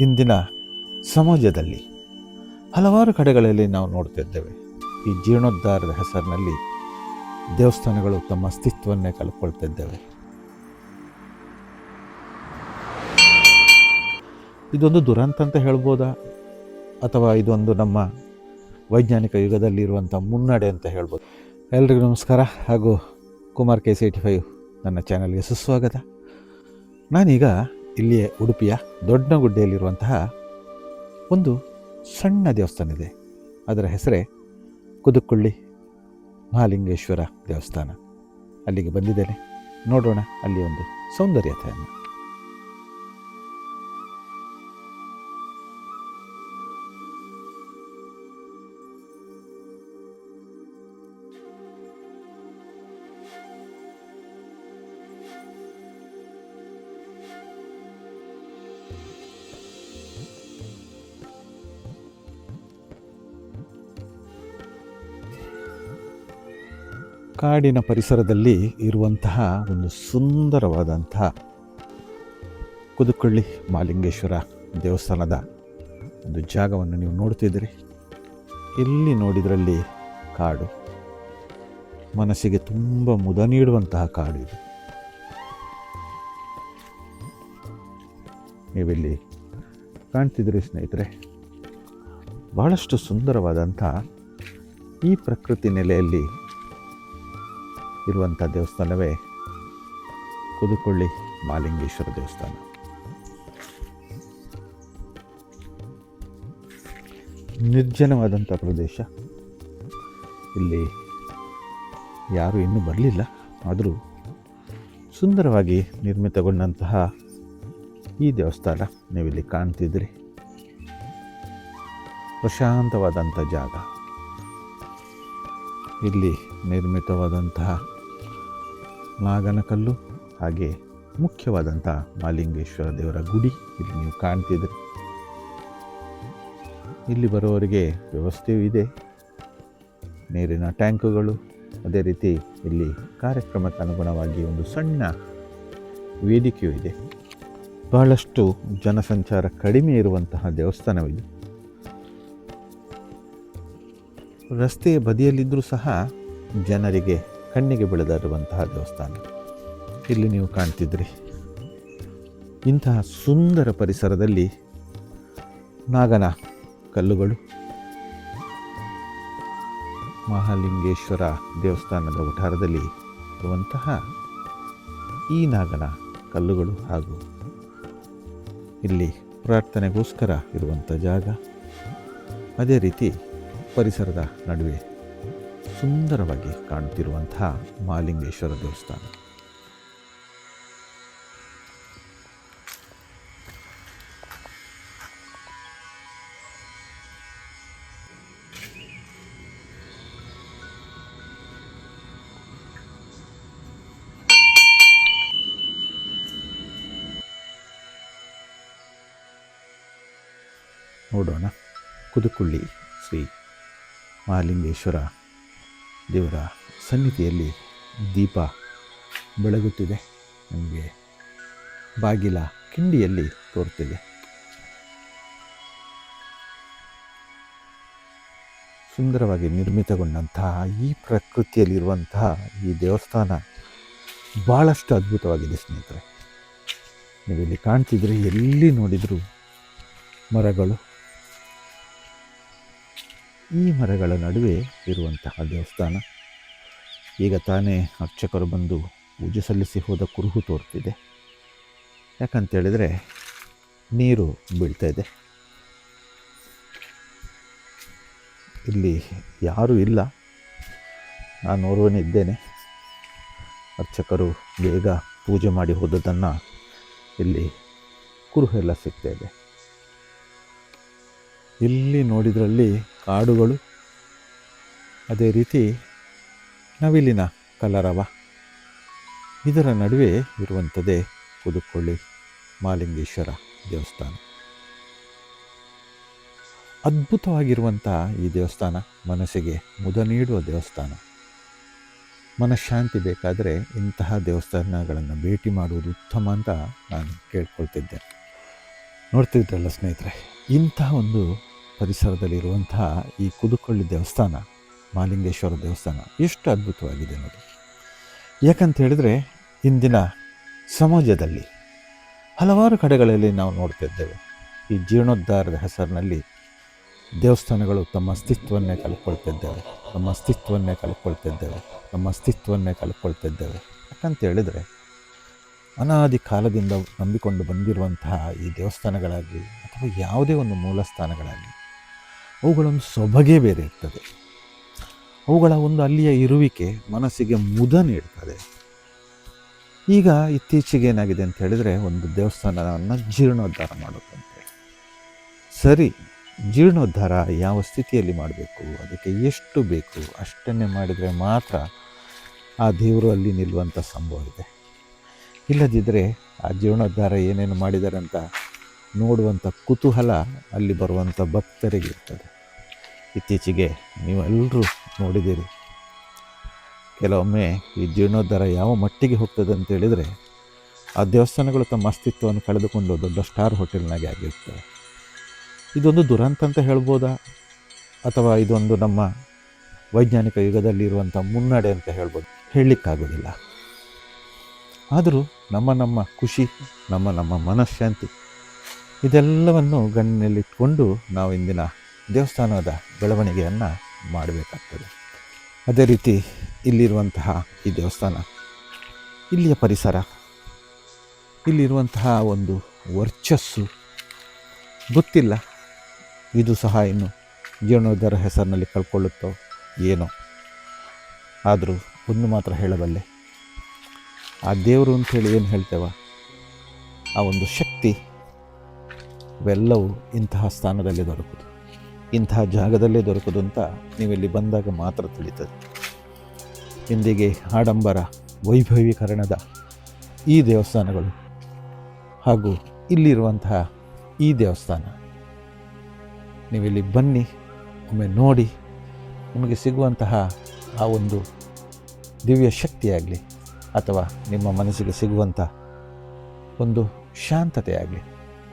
ಇಂದಿನ ಸಮಾಜದಲ್ಲಿ ಹಲವಾರು ಕಡೆಗಳಲ್ಲಿ ನಾವು ನೋಡ್ತಿದ್ದೇವೆ. ಈ ಜೀರ್ಣೋದ್ಧಾರದ ಹೆಸರಿನಲ್ಲಿ ದೇವಸ್ಥಾನಗಳು ತಮ್ಮ ಅಸ್ತಿತ್ವವನ್ನೇ ಕಳ್ಕೊಳ್ತಿದ್ದೇವೆ. ಇದೊಂದು ದುರಂತ ಅಂತ ಹೇಳ್ಬೋದಾ? ಅಥವಾ ಇದೊಂದು ನಮ್ಮ ವೈಜ್ಞಾನಿಕ ಯುಗದಲ್ಲಿ ಇರುವಂಥ ಮುನ್ನಡೆ ಅಂತ ಹೇಳ್ಬೋದು? ಎಲ್ರಿಗೂ ನಮಸ್ಕಾರ. ಹಾಗೂ Kumar K C eighty five ನನ್ನ ಚಾನಲ್ಗೆ ಸುಸ್ವಾಗತ. ನಾನೀಗ ಇಲ್ಲಿಯೇ ಉಡುಪಿಯ ದೊಡ್ಡಗುಡ್ಡೆಯಲ್ಲಿರುವಂತಹ ಒಂದು ಸಣ್ಣ ದೇವಸ್ಥಾನ ಇದೆ. ಅದರ ಹೆಸರೇ ಕುದುಕುಳ್ಳಿ ಮಹಾಲಿಂಗೇಶ್ವರ ದೇವಸ್ಥಾನ. ಅಲ್ಲಿಗೆ ಬಂದಿದ್ದೇನೆ. ನೋಡೋಣ ಅಲ್ಲಿ ಒಂದು ಸೌಂದರ್ಯತೆಯನ್ನು. ಕಾಡಿನ ಪರಿಸರದಲ್ಲಿ ಇರುವಂತಹ ಒಂದು ಸುಂದರವಾದಂತಹ ಕುದುಕೊಳ್ಳಿ ಮಾಲಿಂಗೇಶ್ವರ ದೇವಸ್ಥಾನದ ಒಂದು ಜಾಗವನ್ನು ನೀವು ನೋಡ್ತಿದ್ದೀರಿ. ಎಲ್ಲಿ ನೋಡಿದ್ರಲ್ಲಿ ಕಾಡು. ಮನಸ್ಸಿಗೆ ತುಂಬ ಮುದ ನೀಡುವಂತಹ ಕಾಡು ಇದು. ನೀವಿಲ್ಲಿ ಕಾಣ್ತಿದ್ದೀರಿ ಸ್ನೇಹಿತರೆ, ಬಹಳಷ್ಟು ಸುಂದರವಾದಂಥ ಈ ಪ್ರಕೃತಿ ನೆಲೆಯಲ್ಲಿ ಇರುವಂಥ ದೇವಸ್ಥಾನವೇ ಕುದುಕೊಳ್ಳಿ ಮಾಲಿಂಗೇಶ್ವರ ದೇವಸ್ಥಾನ. ನಿರ್ಜನವಾದಂಥ ಪ್ರದೇಶ. ಇಲ್ಲಿ ಯಾರು ಇನ್ನೂ ಬರಲಿಲ್ಲ, ಆದರೂ ಸುಂದರವಾಗಿ ನಿರ್ಮಿತಗೊಂಡಂತಹ ಈ ದೇವಸ್ಥಾನ ನೀವಿಲ್ಲಿ ಕಾಣ್ತಿದ್ರಿ ಪ್ರಶಾಂತವಾದಂಥ ಜಾಗ. ಇಲ್ಲಿ ನಿರ್ಮಿತವಾದಂತಹ ನಾಗನಕಲ್ಲು ಹಾಗೆ ಮುಖ್ಯವಾದಂಥ ಮಾಲಿಂಗೇಶ್ವರ ದೇವರ ಗುಡಿ ಇಲ್ಲಿ ನೀವು ಕಾಣ್ತಿದ್ರಿ ಇಲ್ಲಿ ಬರೋವರಿಗೆ ವ್ಯವಸ್ಥೆಯೂ ಇದೆ. ನೀರಿನ ಟ್ಯಾಂಕುಗಳು, ಅದೇ ರೀತಿ ಇಲ್ಲಿ ಕಾರ್ಯಕ್ರಮಕ್ಕೆ ಅನುಗುಣವಾಗಿ ಒಂದು ಸಣ್ಣ ವೇದಿಕೆಯೂ ಇದೆ. ಬಹಳಷ್ಟು ಜನಸಂಚಾರ ಕಡಿಮೆ ಇರುವಂತಹ ದೇವಸ್ಥಾನವಿದೆ. ರಸ್ತೆಯ ಬದಿಯಲ್ಲಿದ್ದರೂ ಸಹ ಜನರಿಗೆ ಕಣ್ಣಿಗೆ ಬೆಳೆದಿರುವಂತಹ ದೇವಸ್ಥಾನ. ಇಲ್ಲಿ ನೀವು ಕಾಣ್ತಿದ್ರಿ. ಇಂತಹ ಸುಂದರ ಪರಿಸರದಲ್ಲಿ ನಾಗನ ಕಲ್ಲುಗಳು. ಮಹಾಲಿಂಗೇಶ್ವರ ದೇವಸ್ಥಾನದ ವಠಾರದಲ್ಲಿ ಇರುವಂತಹ ಈ ನಾಗನ ಕಲ್ಲುಗಳು ಹಾಗೂ ಇಲ್ಲಿ ಪ್ರಾರ್ಥನೆಗೋಸ್ಕರ ಇರುವಂಥ ಜಾಗ. ಅದೇ ರೀತಿ ಪರಿಸರದ ನಡುವೆ ಸುಂದರವಾಗಿ ಕಾಣುತ್ತಿರುವಂತಹ ಮಾಲಿಂಗೇಶ್ವರ ದೇವಸ್ಥಾನ. ನೋಡೋಣ. ಕುದುಕುಳ್ಳಿ ಶ್ರೀ ಮಹಾಲಿಂಗೇಶ್ವರ ದೇವರ ಸನ್ನಿಧಿಯಲ್ಲಿ ದೀಪ ಬೆಳಗುತ್ತಿದೆ. ನಮಗೆ ಬಾಗಿಲ ಕಿಂಡಿಯಲ್ಲಿ ತೋರ್ತಿದೆ ಸುಂದರವಾಗಿ ನಿರ್ಮಿತಗೊಂಡಂತಹ ಈ ಪ್ರಕೃತಿಯಲ್ಲಿರುವಂತಹ ಈ ದೇವಸ್ಥಾನ ಭಾಳಷ್ಟು ಅದ್ಭುತವಾಗಿದೆ ಸ್ನೇಹಿತರೆ. ಇಲ್ಲಿ ಕಾಣ್ತಿದ್ರೆ ಎಲ್ಲಿ ನೋಡಿದರೂ ಮರಗಳು ಈ ಮರಗಳ ನಡುವೆ ಇರುವಂತಹ ದೇವಸ್ಥಾನ. ಈಗ ತಾನೇ ಅರ್ಚಕರು ಬಂದು ಪೂಜೆ ಸಲ್ಲಿಸಿ ಹೋದ ಕುರುಹು ತೋರ್ತಿದೆ. ಯಾಕಂತೇಳಿದರೆ ನೀರು ಬೀಳ್ತಾ ಇದೆ. ಇಲ್ಲಿ ಯಾರೂ ಇಲ್ಲ. ನಾನು ಓರ್ವನೇ ಅರ್ಚಕರು ಬೇಗ ಪೂಜೆ ಮಾಡಿ ಹೋದದನ್ನು ಇಲ್ಲಿ ಕುರುಹು ಎಲ್ಲ ಸಿಗ್ತಾ ಇದೆ. ಇಲ್ಲಿ ನೋಡಿದ್ರಲ್ಲಿ ಕಾಡುಗಳು. ಅದೇ ರೀತಿ ನವಿಲಿನ ಕಲರವ ಇದರ ನಡುವೆ ಇರುವಂಥದ್ದೇ ಕುದುಕೊಳ್ಳಿ ಮಾಲಿಂಗೇಶ್ವರ ದೇವಸ್ಥಾನ. ಅದ್ಭುತವಾಗಿರುವಂಥ ಈ ದೇವಸ್ಥಾನ ಮನಸ್ಸಿಗೆ ಮುದ ನೀಡುವ ದೇವಸ್ಥಾನ. ಮನಃಶಾಂತಿ ಬೇಕಾದರೆ ಇಂತಹ ದೇವಸ್ಥಾನಗಳನ್ನು ಭೇಟಿ ಮಾಡುವುದು ಉತ್ತಮ ಅಂತ ನಾನು ಕೇಳ್ಕೊಳ್ತಿದ್ದೆ ನೋಡ್ತಿದ್ರಲ್ಲ ಸ್ನೇಹಿತರೆ, ಇಂತಹ ಒಂದು ಪರಿಸರದಲ್ಲಿರುವಂತಹ ಈ ಕುದುಕೊಳ್ಳಿ ದೇವಸ್ಥಾನ, ಮಾಲಿಂಗೇಶ್ವರ ದೇವಸ್ಥಾನ ಎಷ್ಟು ಅದ್ಭುತವಾಗಿದೆ ನೋಡಿ. ಯಾಕಂತ ಹೇಳಿದರೆ ಇಂದಿನ ಸಮಾಜದಲ್ಲಿ ಹಲವಾರು ಕಡೆಗಳಲ್ಲಿ ನಾವು ನೋಡ್ತಿದ್ದೇವೆ ಈ ಜೀರ್ಣೋದ್ಧಾರದ ಹೆಸರಿನಲ್ಲಿ ದೇವಸ್ಥಾನಗಳು ತಮ್ಮ ಅಸ್ತಿತ್ವವನ್ನೇ ಕಳ್ಕೊಳ್ತಿದ್ದೇವೆ ತಮ್ಮ ಅಸ್ತಿತ್ವವನ್ನೇ ಕಳ್ಕೊಳ್ತಿದ್ದೇವೆ ನಮ್ಮ ಅಸ್ತಿತ್ವವನ್ನೇ ಕಳ್ಕೊಳ್ತಿದ್ದೇವೆ ಯಾಕಂತ ಹೇಳಿದರೆ ಅನಾದಿ ಕಾಲದಿಂದ ನಂಬಿಕೊಂಡು ಬಂದಿರುವಂತಹ ಈ ದೇವಸ್ಥಾನಗಳಾಗಲಿ ಅಥವಾ ಯಾವುದೇ ಒಂದು ಮೂಲ ಸ್ಥಾನಗಳಾಗಲಿ ಅವುಗಳೊಂದು ಸೊಬಗೆ ಬೇರೆ ಇರ್ತದೆ. ಅವುಗಳ ಒಂದು ಅಲ್ಲಿಯ ಇರುವಿಕೆ ಮನಸ್ಸಿಗೆ ಮುದ ನೀಡ್ತದೆ. ಈಗ ಇತ್ತೀಚೆಗೆ ಏನಾಗಿದೆ ಅಂತ ಹೇಳಿದರೆ ಒಂದು ದೇವಸ್ಥಾನವನ್ನು ಜೀರ್ಣೋದ್ಧಾರ ಮಾಡೋದಂತೆ ಸರಿ, ಜೀರ್ಣೋದ್ಧಾರ ಯಾವ ಸ್ಥಿತಿಯಲ್ಲಿ ಮಾಡಬೇಕು? ಅದಕ್ಕೆ ಎಷ್ಟು ಬೇಕು? ಅಷ್ಟನ್ನೇ ಮಾಡಿದರೆ ಮಾತ್ರ ಆ ದೇವರು ಅಲ್ಲಿ ನಿಲ್ಲುವಂಥ ಸಂಭವ ಇದೆ. ಇಲ್ಲದಿದ್ದರೆ ಆ ಜೀರ್ಣೋದ್ಧಾರ ಏನೇನು ಮಾಡಿದ್ದಾರೆ ಅಂತ ನೋಡುವಂಥ ಕುತೂಹಲ ಅಲ್ಲಿ ಬರುವಂಥ ಭಕ್ತರಿಗೆ ಇರ್ತದೆ. ಇತ್ತೀಚೆಗೆ ನೀವೆಲ್ಲರೂ ನೋಡಿದ್ದೀರಿ. ಕೆಲವೊಮ್ಮೆ ಈ ಜೀರ್ಣೋದ್ಧಾರ ಯಾವ ಮಟ್ಟಿಗೆ ಹೋಗ್ತದೆ ಅಂತ ಹೇಳಿದರೆ, ಆ ದೇವಸ್ಥಾನಗಳು ತಮ್ಮ ಅಸ್ತಿತ್ವವನ್ನು ಕಳೆದುಕೊಂಡು ದೊಡ್ಡ ಸ್ಟಾರ್ ಹೋಟೆಲ್ನಾಗೆ ಆಗಿರ್ತವೆ. ಇದೊಂದು ದುರಂತ ಅಂತ ಹೇಳ್ಬೋದಾ? ಅಥವಾ ಇದೊಂದು ನಮ್ಮ ವೈಜ್ಞಾನಿಕ ಯುಗದಲ್ಲಿರುವಂಥ ಮುನ್ನಡೆ ಅಂತ ಹೇಳ್ಬೋದು? ಹೇಳಲಿಕ್ಕಾಗೋದಿಲ್ಲ. ಆದರೂ ನಮ್ಮ ನಮ್ಮ ಖುಷಿ, ನಮ್ಮ ನಮ್ಮ ಮನಃಶಾಂತಿ, ಇದೆಲ್ಲವನ್ನು ಗಣ್ಣಿನಲ್ಲಿಟ್ಕೊಂಡು ನಾವು ಇಂದಿನ ದೇವಸ್ಥಾನದ ಬೆಳವಣಿಗೆಯನ್ನು ಮಾಡಬೇಕಾಗ್ತದೆ. ಅದೇ ರೀತಿ ಇಲ್ಲಿರುವಂತಹ ಈ ದೇವಸ್ಥಾನ, ಇಲ್ಲಿಯ ಪರಿಸರ, ಇಲ್ಲಿರುವಂತಹ ಒಂದು ವರ್ಚಸ್ಸು ಗೊತ್ತಿಲ್ಲ. ಇದು ಸಹ ಇನ್ನು ಜೀರ್ಣೋದ್ಧಾರ ಹೆಸರಿನಲ್ಲಿ ಕಳ್ಕೊಳ್ಳುತ್ತೋ ಏನೋ. ಆದರೂ ಒಂದು ಮಾತ್ರ ಹೇಳಬಲ್ಲೆ, ಆ ದೇವರು ಅಂತೇಳಿ ಏನು ಹೇಳ್ತೇವ? ಆ ಒಂದು ಶಕ್ತಿ ಇವೆಲ್ಲವೂ ಇಂತಹ ಸ್ಥಾನದಲ್ಲಿ ದೊರಕುದು ಇಂತಹ ಜಾಗದಲ್ಲೇ ದೊರಕುದು ಅಂತ ನೀವಿಲ್ಲಿ ಬಂದಾಗ ಮಾತ್ರ ತಿಳಿತದೆ. ಇಂದಿಗೆ ಆಡಂಬರ ವೈಭವೀಕರಣದ ಈ ದೇವಸ್ಥಾನಗಳು ಹಾಗೂ ಇಲ್ಲಿರುವಂತಹ ಈ ದೇವಸ್ಥಾನ. ನೀವಿಲ್ಲಿ ಬನ್ನಿ, ಒಮ್ಮೆ ನೋಡಿ ನಿಮಗೆ ಸಿಗುವಂತಹ ಆ ಒಂದು ದಿವ್ಯ ಶಕ್ತಿಯಾಗಲಿ ಅಥವಾ ನಿಮ್ಮ ಮನಸ್ಸಿಗೆ ಸಿಗುವಂಥ ಒಂದು ಶಾಂತತೆಯಾಗಲಿ,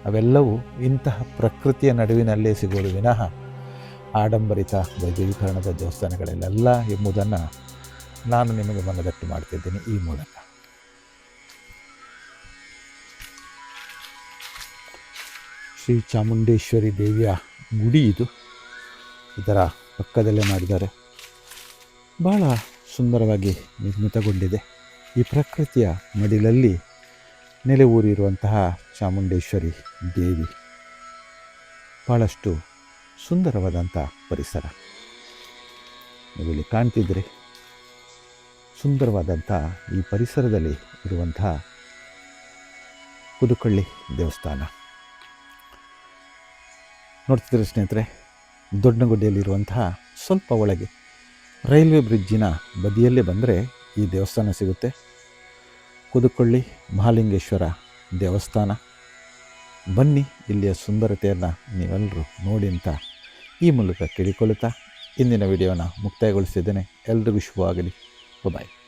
ಅವೆಲ್ಲವೂ ಇಂತಹ ಪ್ರಕೃತಿಯ ನಡುವಿನಲ್ಲೇ ಸಿಗೋದು ವಿನಃ ಆಡಂಬರಿತ ವೈದ್ಯೀಕರಣದ ದೇವಸ್ಥಾನಗಳಲ್ಲೆಲ್ಲ ಎಂಬುದನ್ನು ನಾನು ನಿಮಗೆ ಮನದಟ್ಟು ಮಾಡ್ತಿದ್ದೇನೆ ಈ ಮೂಲಕ. ಶ್ರೀ ಚಾಮುಂಡೇಶ್ವರಿ ದೇವಿಯ ಗುಡಿ ಇದು. ಇದರ ಪಕ್ಕದಲ್ಲೇ ಮಾಡಿದ್ದಾರೆ. ಭಾಳ ಸುಂದರವಾಗಿ ನಿರ್ಮಿತಗೊಂಡಿದೆ. ಈ ಪ್ರಕೃತಿಯ ಮಡಿಲಲ್ಲಿ ನೆಲೆ ಊರಿರುವಂತಹ ಚಾಮುಂಡೇಶ್ವರಿ ದೇವಿ. ಭಾಳಷ್ಟು ಸುಂದರವಾದಂಥ ಪರಿಸರ. ನೀವಿಲ್ಲಿ ಕಾಣ್ತಿದ್ರೆ ಸುಂದರವಾದಂಥ ಈ ಪರಿಸರದಲ್ಲಿ ಇರುವಂಥ ಕುದುಕಳ್ಳಿ ದೇವಸ್ಥಾನ. ನೋಡ್ತಿದ್ರೆ ಸ್ನೇಹಿತರೆ ದೊಡ್ಡಗುಡ್ಡೆಯಲ್ಲಿರುವಂತಹ ಸ್ವಲ್ಪ ಒಳಗೆ ರೈಲ್ವೆ ಬ್ರಿಡ್ಜಿನ ಬದಿಯಲ್ಲೇ ಬಂದರೆ ಈ ದೇವಸ್ಥಾನ ಸಿಗುತ್ತೆ. ಕುದುಕೊಳ್ಳಿ ಮಹಾಲಿಂಗೇಶ್ವರ ದೇವಸ್ಥಾನ. ಬನ್ನಿ ಇಲ್ಲಿಯ ಸುಂದರತೆಯನ್ನು ನೀವೆಲ್ಲರೂ ನೋಡಿ ಅಂತ ಈ ಮೂಲಕ ಕೇಳಿಕೊಳ್ಳುತ್ತಾ ಇಂದಿನ ವಿಡಿಯೋನ ಮುಕ್ತಾಯಗೊಳಿಸಿದ್ದೇನೆ. ಎಲ್ರಿಗೂ ಶುಭವಾಗಲಿ. ಬಾಯ್